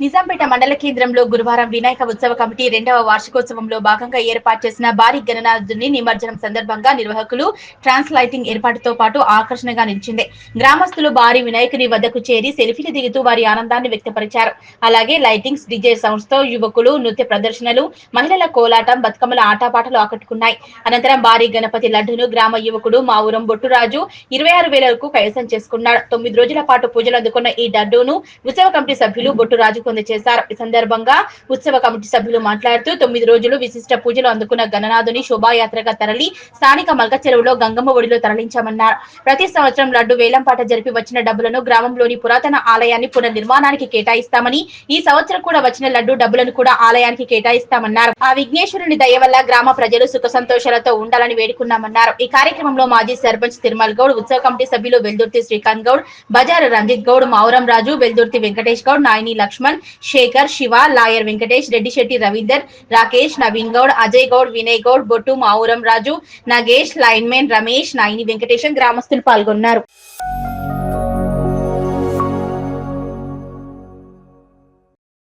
నిజాంపేట మండల కేంద్రంలో గురువారం వినాయక ఉత్సవ కమిటీ రెండవ వార్షికోత్సవంలో భాగంగా ఏర్పాటు చేసిన భారీ గణనాథుని నిమజ్జనం సందర్భంగా నిర్వాహకులు ట్రాన్స్ లైటింగ్ ఏర్పాటుతో పాటు ఆకర్షణగా నిలిచింది. గ్రామస్తులు భారీ వినాయకుని వద్దకు చేరి సెల్ఫీలు దిగుతూ వారి ఆనందాన్ని వ్యక్తపరిచారు. అలాగే లైటింగ్స్ డిజే సౌండ్స్తో యువకులు నృత్య ప్రదర్శనలు మహిళల కోలాటం బతుకమ్మల ఆటపాటలు ఆకట్టుకున్నాయి. అనంతరం భారీ గణపతి లడ్డును గ్రామ యువకుడు మా ఊరం బొట్టురాజు ఇరవై ఆరు వేలకు కైవసం చేసుకున్నాడు. తొమ్మిది రోజుల పాటు పూజలు అందుకున్న ఈ లడ్డూను ఉత్సవ కమిటీ సభ్యులు బొట్టురాజు అందజేశారు ఈ సందర్భంగా ఉత్సవ కమిటీ సభ్యులు మాట్లాడుతూ తొమ్మిది రోజులు విశిష్ట పూజలు అందుకున్న గణనాథుని శోభాయాత్రగా తరలి స్థానిక మల్క చెరువులో గంగమ్మ ఒడిలో తరలించామన్నారు. ప్రతి సంవత్సరం లడ్డు వేలంపాట జరిపి వచ్చిన డబ్బులను గ్రామంలోని పురాతన ఆలయాన్ని పునర్నిర్మాణానికి కేటాయిస్తామని ఈ సంవత్సరం కూడా వచ్చిన లడ్డు డబ్బులను కూడా ఆలయానికి కేటాయిస్తామన్నారు. ఆ విఘ్నేశ్వరుని దయ వల్ల గ్రామ ప్రజలు సుఖ సంతోషాలతో ఉండాలని వేడుకున్నామన్నారు. ఈ కార్యక్రమంలో మాజీ సర్పంచ్ తిరుమల్ గౌడ్ ఉత్సవ కమిటీ సభ్యులు వెల్దుర్తి శ్రీకాంత్ గౌడ్ బజారు రంజిత్ గౌడ్ మావురం రాజు వెల్దుర్తి వెంకటేష్ గౌడ్ నాయని లక్ష్మణ్ శేఖర్ శివ లాయర్ వెంకటేష్ రెడ్డి శెట్టి రవీందర్ రాకేష్ నవీన్ గౌడ్ అజయ్ గౌడ్ వినయ్ గౌడ్ బొట్టు మావురం రాజు నగేష్ లైన్మెన్ రమేష్ నాయిని వెంకటేశం గ్రామస్తులు పాల్గొన్నారు.